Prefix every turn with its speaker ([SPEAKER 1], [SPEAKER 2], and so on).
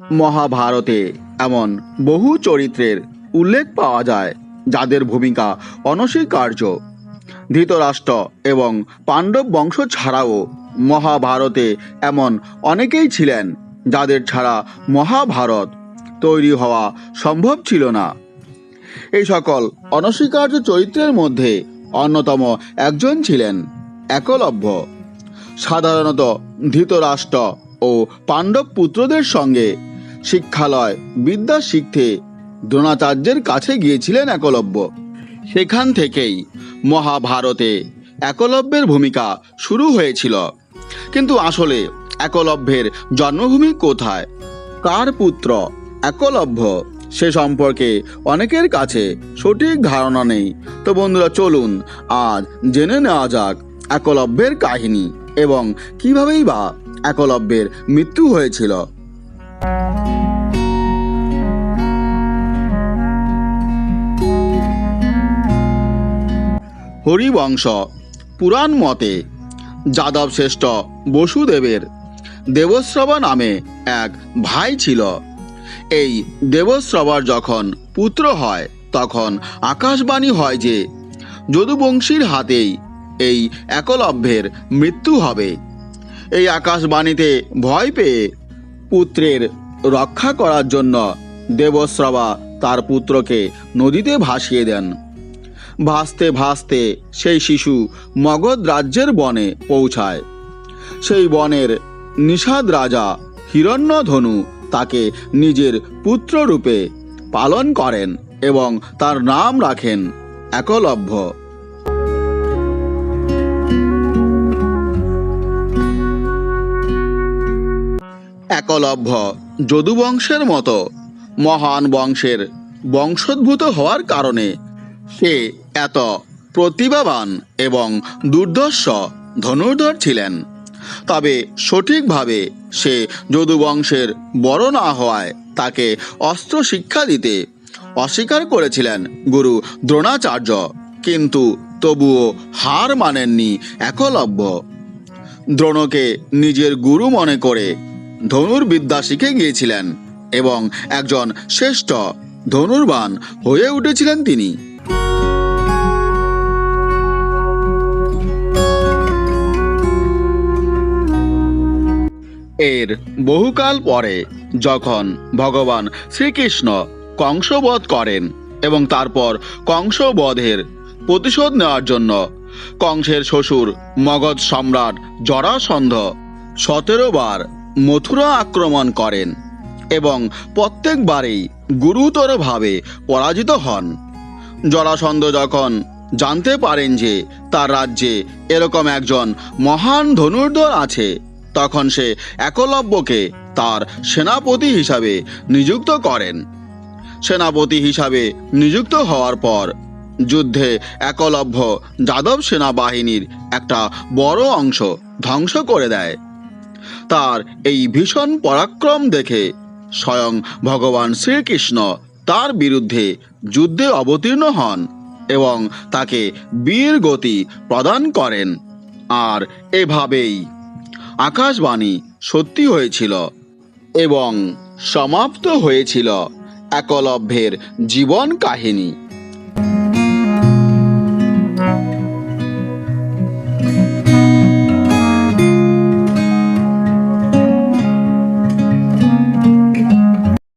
[SPEAKER 1] মহাভারতে এমন বহু চরিত্রের উল্লেখ পাওয়া যায়, যাদের ভূমিকা অনস্বীকার্য। ধৃতরাষ্ট্র এবং পাণ্ডব বংশ ছাড়াও মহাভারতে এমন অনেকেই ছিলেন, যাদের ছাড়া মহাভারত তৈরি হওয়া সম্ভব ছিল না। এই সকল অনস্বীকার্য চরিত্রের মধ্যে অন্যতম একজন ছিলেন একলব্য। সাধারণত ধৃতরাষ্ট্র ও পাণ্ডব পুত্রদের সঙ্গে শিক্ষালয় বিদ্যা শিখতে দ্রোণাচার্যের কাছে গিয়েছিলেন একলব্য। সেখান থেকেই মহাভারতে একলব্যের ভূমিকা শুরু হয়েছিল। কিন্তু আসলে একলব্যের জন্মভূমি কোথায়? কার পুত্র? একলব্য? সে সম্পর্কে অনেকের কাছে সঠিক ধারণা নেই। তো বন্ধুরা, চলুন আজ জেনে নেওয়া যাক একলব্যের কাহিনী এবং কিভাবেই বা একলব্যের মৃত্যু হয়েছিল। হরিবংশ, পুরাণ মতে যাদব শ্রেষ্ঠ বসুদেবের দেবশ্রবা নামে এক ভাই ছিল। এই দেবশ্রবার যখন পুত্র হয়, তখন আকাশবাণী হয় যে, যদুবংশীর হাতেই এই একলব্যের মৃত্যু হবে। এই আকাশবাণীতে ভয় পেয়ে পুত্রের রক্ষা করার জন্য দেবশ্রবা তার পুত্রকে নদীতে ভাসিয়ে দেন। ভাসতে ভাসতে সেই শিশু মগধ রাজ্যের বনে পৌঁছায়। সেই বনের নিষাদ রাজা হিরণ্যধনু তাকে নিজের পুত্ররূপে পালন করেন এবং তার নাম রাখেন একলব্য। একলব্য যদুবংশের মতো। মহান বংশের বংশোদ্ভূত হওয়ার কারণে সে এত প্রতিভাবান এবং দুর্ধর্ষ ধনুর্ধর ছিলেন। তবে সঠিকভাবে সে যদুবংশের বড় না হওয়ায় তাকে অস্ত্র শিক্ষা দিতে অস্বীকার করেছিলেন গুরু দ্রোণাচার্য। কিন্তু তবুও হার মানেননি একলব্য দ্রোণকে নিজের গুরু মনে করে ধনুর্বিদ্যা শিখে গিয়েছিলেন এবং একজন শ্রেষ্ঠ ধনুর্বান হয়ে উঠেছিলেন তিনি। এর বহুকাল পরে যখন ভগবান শ্রীকৃষ্ণ কংসবধ করেন এবং তারপর কংসবধের প্রতিশোধ নেওয়ার জন্য কংসের শ্বশুর মগধ সম্রাট জরাসন্ধ সতেরো বার মথুরা আক্রমণ করেন এবং প্রত্যেকবারেই গুরুতরভাবে পরাজিত হন। জরাসন্ধ যখন জানতে পারেন যে তার রাজ্যে এরকম একজন মহান ধনুর্ধর আছে, তখন সে একলব্যকে তার সেনাপতি হিসাবে নিযুক্ত করেন। সেনাপতি হিসাবে নিযুক্ত হওয়ার পর যুদ্ধে একলব্য যাদব সেনাবাহিনীর একটা বড় অংশ ধ্বংস করে দেয়। তার এই ভীষণ পরাক্রম দেখে। স্বয়ং ভগবান শ্রীকৃষ্ণ তার বিরুদ্ধে যুদ্ধে অবতীর্ণ হন এবং তাকে বীর গতি প্রদান করেন। আর এভাবেই আকাশবাণী সত্যি হয়েছিল এবং সমাপ্ত হয়েছিল একলব্যের জীবন কাহিনী।